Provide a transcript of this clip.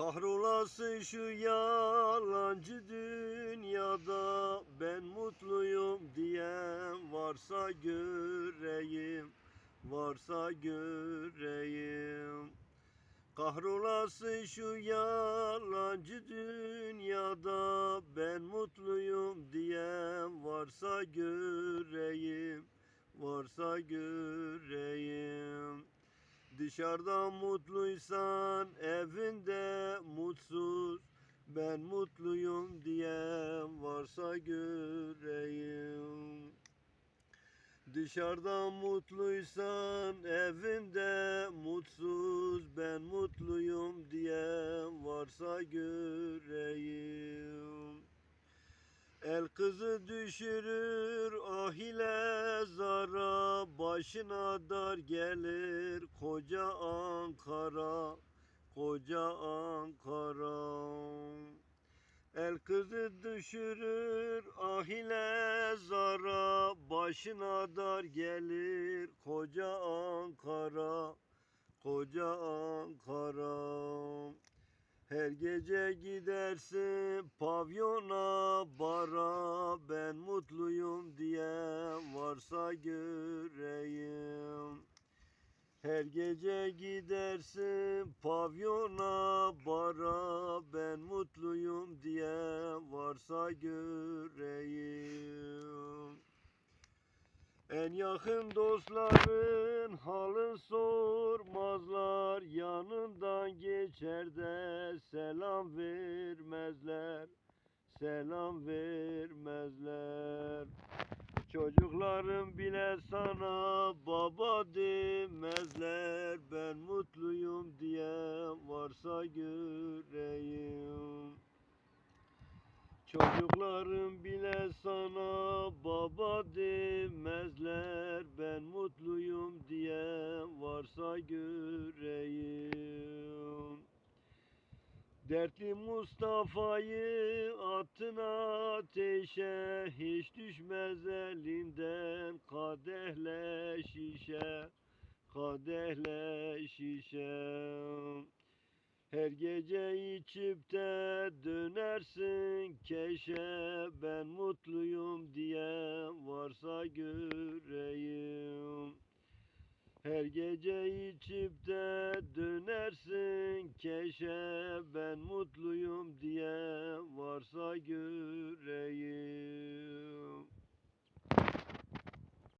Kahrolası şu yalancı dünyada ben mutluyum diyen varsa göreyim, varsa göreyim. Kahrolası şu yalancı dünyada ben mutluyum diyen varsa göreyim, varsa göreyim. Dışarıda mutluysan evinde mutsuz ben mutluyum diyen varsa göreyim. Dışarıda mutluysan evinde mutsuz ben mutluyum diyen varsa göreyim. El kızı düşürür ah ile zara Başına dar gelir koca Ankara Koca Ankara El kızı düşürür ah ile zara Başına dar gelir koca Ankara Koca Ankara her gece gidersin pavyona bara ben mutluyum diyen varsa göreyim. Her gece gidersin pavyona bara ben mutluyum diyen varsa göreyim. En yakın dostların halın sormazlar Yanından geçer de selam vermezler Selam vermezler Çocuklarım bile sana baba demezler. Ben mutluyum diyen varsa göreyim Çocuklarım bile Dertli Mustafa'yı attın ateşe Hiç düşmez elinden kadehle şişe Kadehle şişe. Her gece içip de dönersin keşe Ben mutluyum diyen varsa göreyim Her gece içip de keşe Ben mutluyum diyen varsa göreyim